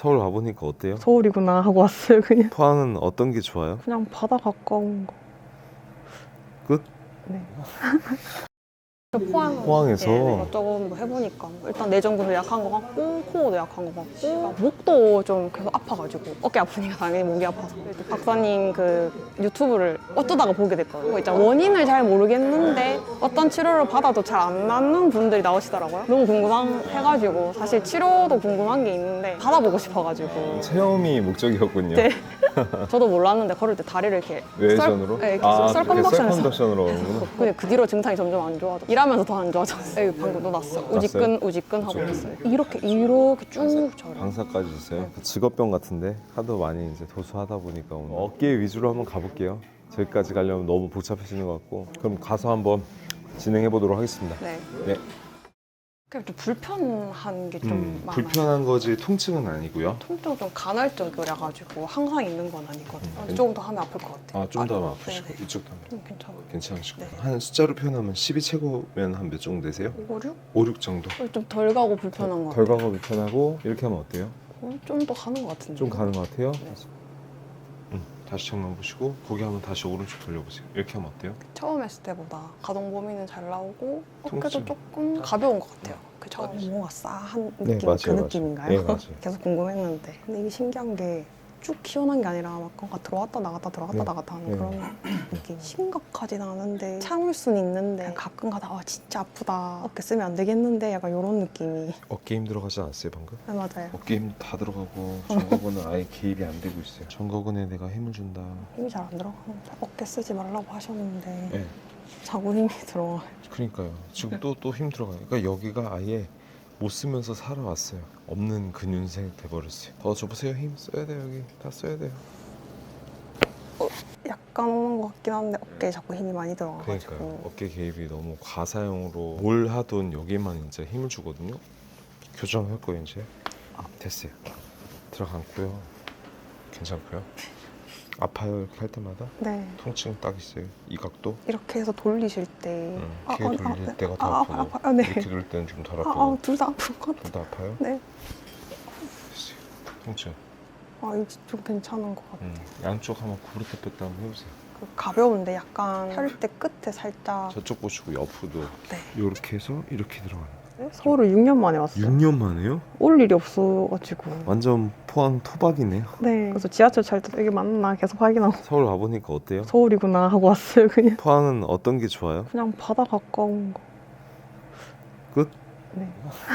서울 와보니까 어때요? 서울이구나 하고 왔어요 그냥 포항은 어떤 게 좋아요? 그냥 바다 가까운 거 끝? 네 포항 포항에서? 네, 이것저것 뭐 해보니까 일단 내전근도 약한 것 같고 코어도 약한 것 같고 목도 좀 계속 아파가지고 어깨 아프니까 당연히 목이 아파서. 박사님 그 유튜브를 어쩌다가 보게 됐거든요. 일단 원인을 잘 모르겠는데 어떤 치료를 받아도 잘 안 낫는 분들이 나오시더라고요. 너무 궁금해가지고 사실 치료도 궁금한 게 있는데 받아보고 싶어가지고. 체험이 목적이었군요. 네. 저도 몰랐는데 걸을 때 다리를 이렇게 외전으로? 썰, 네, 이렇게 아, 썰컨덕션에서 썰컨덕션으로 오는구나. 근데 그 뒤로 증상이 점점 안 좋아져. 일하면서 더 안 좋아졌어. 여기 방금도 났어. 우지끈 우지끈 하고 있어요. 이렇게 이렇게 쭉 저려. 방사까지 있어요. 그 직업병 같은데 하도 많이 이제 도수하다 보니까 오늘 어깨 위주로 한번 가볼게요. 저기까지 가려면 너무 복잡해지는 것 같고 그럼 가서 한번 진행해 보도록 하겠습니다. 네. 네. 그냥 좀 불편한 게좀 음. 불편한 거지 통증은 아니고요. 통증 좀 간헐적이라 가지고 항상 있는 건 아니거든요. 음. 조금 더 하면 아플 것 같아요. 아 좀더 아, 아프시고 네네. 이쪽도 한번 좀 괜찮아요. 괜찮으시고 네. 한 숫자로 표현하면 12 최고면 한 몇 정도 되세요? 5, 6? 5, 6 정도. 좀 덜 가고 불편한 것덜 같아요. 가고 불편하고 이렇게 하면 어때요? 좀 더 가는 것 같은데. 좀 가는 것 같아요? 네. 음, 다시 정면 보시고 고개 한번 다시 오른쪽 돌려보세요. 이렇게 하면 어때요? 처음 했을 때보다 가동 범위는 잘 나오고 어깨도 통증. 조금 가벼운 것 같아요. 그 처음 뭔가 싸한 네, 느낌 맞아요, 그 맞아요. 느낌인가요? 네, 맞아요. 계속 궁금했는데 근데 이게 신기한 게 쭉 시원한 게 아니라 막 뭔가 들어왔다 나갔다 들어갔다 네. 나갔다 하는 네. 그런 느낌 심각하진 않은데 참을 순 있는데 가끔 가다 와 진짜 아프다 어깨 쓰면 안 되겠는데 약간 이런 느낌이 어깨 힘 들어가지 않았어요 방금? 네, 맞아요 어깨 힘 다 들어가고 정거근은 아예 개입이 안 되고 있어요. 정거근에 내가 힘을 준다. 힘이 잘 안 들어가는데 어깨 쓰지 말라고 하셨는데 네. 자꾸 힘이 들어와요 그러니까요. 지금 또 또 힘 들어가요. 그러니까 여기가 아예 못 쓰면서 살아왔어요. 없는 근육생 돼버렸어요. 더 줘보세요. 힘 써야 돼요 여기. 다 써야 돼요. 약간 오는 것 같긴 한데 어깨에 자꾸 힘이 많이 들어가가지고 그러니까요. 어깨 개입이 너무 과사용으로 뭘 하든 여기만 이제 힘을 주거든요. 교정할 거예요 이제. 아, 됐어요. 들어갔고요. 괜찮고요. 아파요 이렇게 할 때마다 네 통증 딱 있어요. 이 각도. 이렇게 해서 돌리실 때 응. 아, 귀 아, 돌릴 아, 때가 더 아, 아프고 아, 아, 네. 이렇게 돌릴 때는 좀 덜 아, 아프고 아, 둘 다 아플 것 같아요. 둘다 아파요? 네. 통증. 아, 이제 좀 괜찮은 것 같아요. 음, 양쪽 한번 구부렸다 뺐다 한번 해보세요. 그 가벼운데 약간 혈때 끝에 살짝. 저쪽 보시고 옆으로도 네. 이렇게 해서 이렇게 들어가는. 서울을 6년 만에 왔어요. 6년 만에요? 올 일이 없어가지고. 완전 포항 토박이네요. 네. 그래서 지하철 잘때 여기 맞나 계속 확인하고 서울 와보니까 어때요? 서울이구나 하고 왔어요. 그냥. 포항은 어떤 게 좋아요? 그냥 바다 가까운 거. 끝? 네.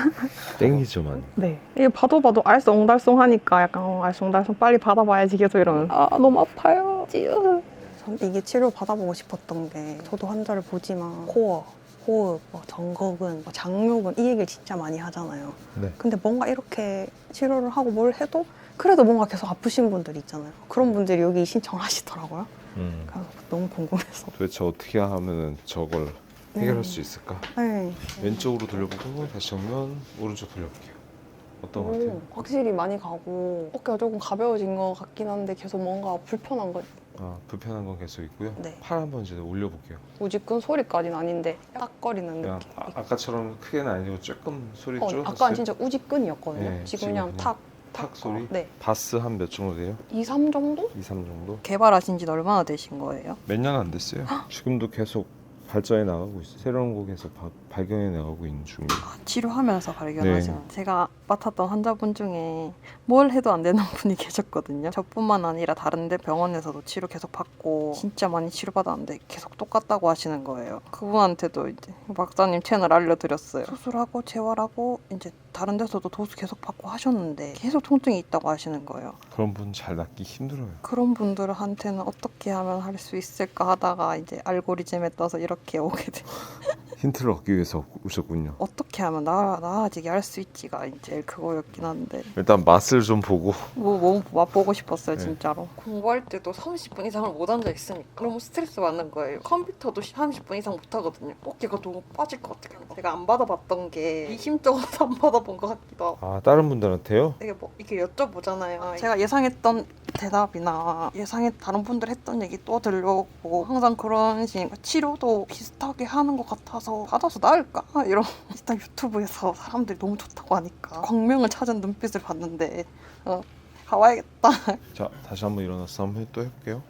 땡기죠 많이. 네. 이게 봐도 봐도 알쏭달쏭 하니까 약간 어, 알쏭달쏭 빨리 받아봐야지 계속 이러면 아 너무 아파요. 찌으. 전 이게 치료 받아보고 싶었던 게 저도 환자를 보지만 코어, 호흡, 뭐 정거근, 뭐 장요근 이 얘기를 진짜 많이 하잖아요. 네. 근데 뭔가 이렇게 치료를 하고 뭘 해도 그래도 뭔가 계속 아프신 분들 있잖아요. 그런 분들이 여기 신청하시더라고요. 음, 그래서 너무 궁금해서. 도대체 어떻게 하면은 저걸 해결할 네. 수 있을까? 네. 왼쪽으로 돌려보고 다시 정면 오른쪽 돌려볼게요. 어떤 것 오, 같아요? 확실히 많이 가고 어깨가 조금 가벼워진 것 같긴 한데 계속 뭔가 불편한 거 아 불편한 건 계속 있고요. 네. 팔 한번 이제 올려볼게요. 우지끈 소리까지는 아닌데 딱거리는 그냥 느낌. 아, 아까처럼 크게는 아니고 조금 소리 어, 줄었어요. 아까는 진짜 우지끈이었거든요. 네, 지금 지금 그냥 그냥 탁, 탁 소리. 네. 바스 한 몇 정도 돼요? 2, 3 정도? 2, 3 정도? 개발하신 지는 얼마나 되신 거예요? 몇 년 안 됐어요. 지금도 계속 발전해 나가고 있어요. 새로운 거 계속 바- 발견해 나가고 있는 중이에요. 치료하면서 발견하신 네. 제가 맡았던 환자분 중에 뭘 해도 안 되는 분이 계셨거든요. 저뿐만 아니라 다른데 병원에서도 치료 계속 받고 진짜 많이 치료받았는데 계속 똑같다고 하시는 거예요. 그분한테도 이제 박사님 채널 알려드렸어요. 수술하고 재활하고 이제 다른 데서도 도수 계속 받고 하셨는데 계속 통증이 있다고 하시는 거예요. 그런 분 잘 낫기 힘들어요. 그런 분들한테는 어떻게 하면 할 수 있을까 하다가 이제 알고리즘에 떠서 이렇게 오게 돼. 힌트를 얻기 위해서 오셨군요. 어떻게 하면 나, 나아지게 할 수 있지가 제일 그거였긴 한데. 일단 맛을 좀 보고. 뭐, 뭐 맛보고 싶었어요 네. 진짜로. 공부할 때도 30분 이상을 못 앉아 있으니까 너무 스트레스 받는 거예요. 컴퓨터도 30분 이상 못 하거든요. 어깨가 너무 빠질 것 같아요. 제가 안 받아봤던 게 이심적으로 안 받아본 것 같기도 하고. 아 다른 분들한테요? 이게 뭐 이렇게 여쭤보잖아요. 제가 예상했던 대답이나 예상에 다른 분들 했던 얘기 또 들려오고 항상 그런 식 치료도 비슷하게 하는 것 같아서 받아서 나을까 이런 일단 유튜브에서 사람들이 너무 좋다고 하니까 광명을 찾은 눈빛을 봤는데 어, 가봐야겠다. 자 다시 한번 일어나서 한번 또 해볼게요.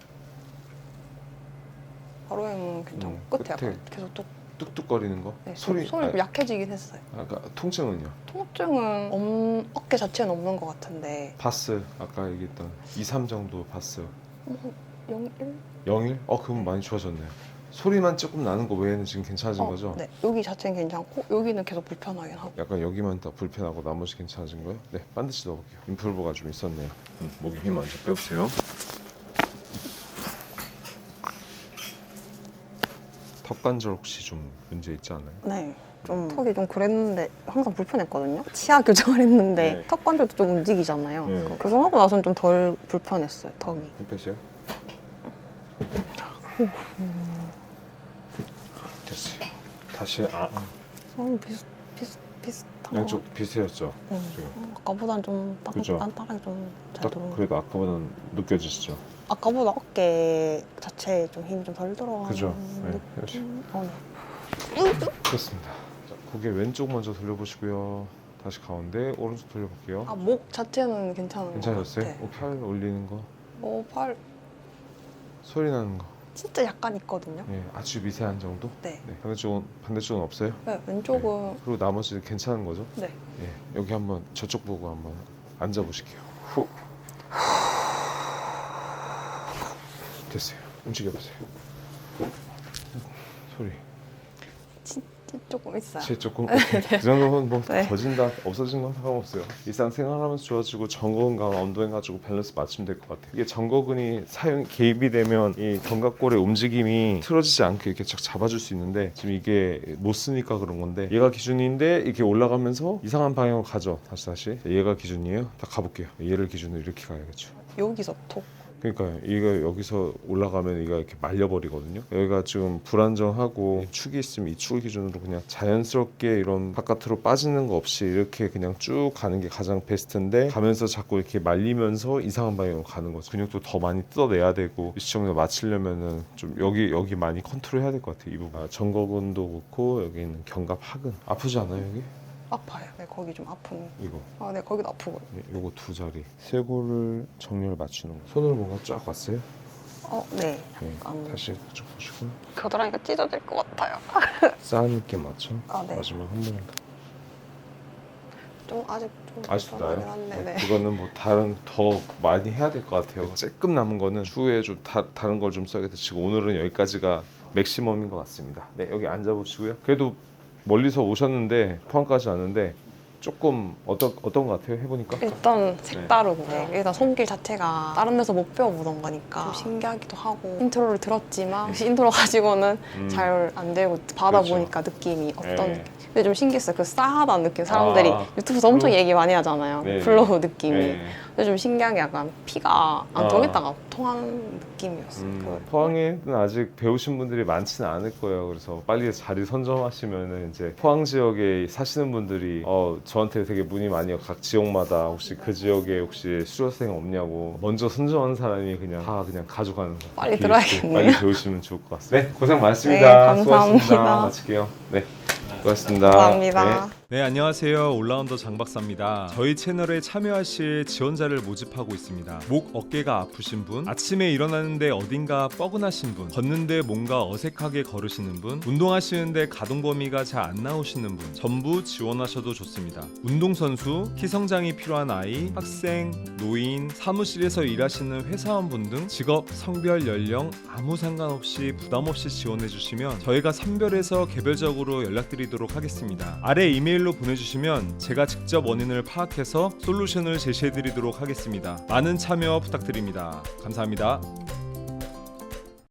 바로에는 괜찮고 음, 끝에 끝에. 약간 계속 또 뚝뚝거리는 거. 네, 소리. 소리 좀 아, 약해지긴 했어요. 아까 통증은요? 통증은 없, 어깨 자체는 없는 것 같은데 바스 아까 얘기했던 2, 3 정도 바스. 0, 1? 0일? 어 그럼 많이 좋아졌네요. 소리만 조금 나는 거 외에는 지금 괜찮아진 거죠? 네, 여기 자체는 괜찮고 여기는 계속 불편하긴 하고 약간 여기만 다 불편하고 나머지 괜찮아진 거예요? 네, 반드시 넣어볼게요. 인플보가 좀 있었네요. 음, 목에 힘 먼저 빼보세요. 턱 관절 혹시 좀 문제 있지 않아요? 네. 좀 턱이 좀 그랬는데 항상 불편했거든요. 치아 교정을 했는데 네. 턱 관절도 좀 움직이잖아요. 네. 그 교정하고 나서는 좀 덜 불편했어요. 턱이. 힘 빼세요. 됐어요. 다시 아, 아. 음, 비슷 비슷 비슷한 양쪽 비슷해졌죠? 거. 음. 지금. 아까보단 좀 따, 그죠? 단단하게 좀 잘 딱 들어온 거. 그래도 아까보다는 느껴지시죠? 아까보다 어깨 자체에 좀 힘이 좀 덜 들어가는 그죠? 네, 느낌. 역시. 어, 네. 그렇습니다. 자, 고개 왼쪽 먼저 돌려보시고요. 다시 가운데 오른쪽 돌려볼게요. 아, 목 자체는 괜찮은 거 괜찮으셨어요? 같아요. 어, 팔 올리는 거, 어, 팔 소리 나는 거, 진짜 약간 있거든요. 예, 아주 미세한 정도. 네. 네, 반대쪽은 반대쪽은 없어요. 네, 왼쪽은 그리고 나머지는 괜찮은 거죠? 네. 예, 여기 한번 저쪽 보고 한번 앉아 보실게요. 후. 됐어요. 움직여 보세요. 소리. 진짜 조금 있어요. 제 조금 오케이. 그 정도면 뭐 네. 거진다 없어진 건 상관없어요. 일상 생활하면서 좋아지고 정거근과 언도해가지고 밸런스 맞추면 될 것 같아요. 이게 정거근이 사용 개입이 되면 이 견갑골의 움직임이 틀어지지 않게 이렇게 쫙 잡아줄 수 있는데 지금 이게 못 쓰니까 그런 건데 얘가 기준인데 이렇게 올라가면서 이상한 방향으로 가죠. 다시 다시 얘가 기준이에요. 다 가볼게요. 얘를 기준으로 이렇게 가야겠죠. 여기서 톡. 그러니까 얘가 여기서 올라가면 얘가 이렇게 말려버리거든요. 여기가 지금 불안정하고 축이 있으면 이 축을 기준으로 그냥 자연스럽게 이런 바깥으로 빠지는 거 없이 이렇게 그냥 쭉 가는 게 가장 베스트인데 가면서 자꾸 이렇게 말리면서 이상한 방향으로 가는 거죠. 근육도 더 많이 뜯어내야 되고 이 시청을 맞추려면은 좀 여기 여기 많이 컨트롤 해야 될 것 같아요. 이 부분. 아, 정거근도 그렇고 여기 있는 견갑 하근 아프지 않아요 여기? 아파요. 네, 거기 좀 아픈. 이거. 아, 네, 거기도 아프고요. 네, 요거 두 자리 쇄골을 정렬 맞추는 거. 손으로 뭔가 쫙 왔어요? 어, 네. 네. 약간 다시 그쪽 보시고 겨드랑이가 찢어질 것 같아요. 있게 맞춰. 아, 네. 마지막 한 번. 좀 아직 좀 아직도 불편하긴 나요? 한데, 네. 그거는 뭐 다른 더 많이 해야 될 것 같아요. 조금 남은 거는 추후에 좀 다, 다른 걸 좀 써야겠다. 지금 오늘은 여기까지가 맥시멈인 것 같습니다. 네 여기 앉아 보시고요. 그래도 멀리서 오셨는데 포항까지 왔는데 조금 어떤 어떤 것 같아요? 해보니까. 일단 색다르고 일단 손길 자체가 다른 데서 못 배워보던 거니까 좀 신기하기도 하고 인트로를 들었지만 역시 인트로 가지고는 음. 잘 안 되고 받아보니까 느낌이 어떤 네. 느낌 근데 좀 신기했어요 그 싸하다는 느낌 사람들이 아. 유튜브에서 엄청 플로우. 얘기 많이 하잖아요 네. 플로우 느낌이 네. 근데 좀 신기한 게 약간 피가 안 아. 통했다가 통하는 느낌이었어요 음, 그 포항에는 아직 배우신 분들이 많지는 않을 거예요. 그래서 빨리 자리 선점하시면은 이제 포항 지역에 사시는 분들이 어 저한테 되게 문의 많이. 각 지역마다 혹시 그 지역에 혹시 수료생 없냐고 먼저 선점하는 사람이 그냥 다 그냥 가져가는 거. 빨리 들어야겠네요. 빨리 배우시면 좋을 것 같습니다. 네, 고생 많으십니다. 네, 감사합니다. 수고하셨습니다. 마칠게요. 네, 고맙습니다. 감사합니다 네. 네 안녕하세요. 올라운더 장박사입니다. 저희 채널에 참여하실 지원자를 모집하고 있습니다. 목 어깨가 아프신 분 아침에 일어나는데 어딘가 뻐근하신 분 걷는데 뭔가 어색하게 걸으시는 분 운동하시는데 가동 범위가 잘 안 나오시는 분 전부 지원하셔도 좋습니다. 운동선수 키 성장이 필요한 아이 학생 노인 사무실에서 일하시는 회사원분 등 직업 성별 연령 아무 상관없이 부담 없이 지원해 주시면 저희가 선별해서 개별적으로 연락드리도록 하겠습니다. 아래 이메일로 보내주시면 제가 직접 원인을 파악해서 솔루션을 제시해 드리도록 하겠습니다. 많은 참여 부탁드립니다. 감사합니다.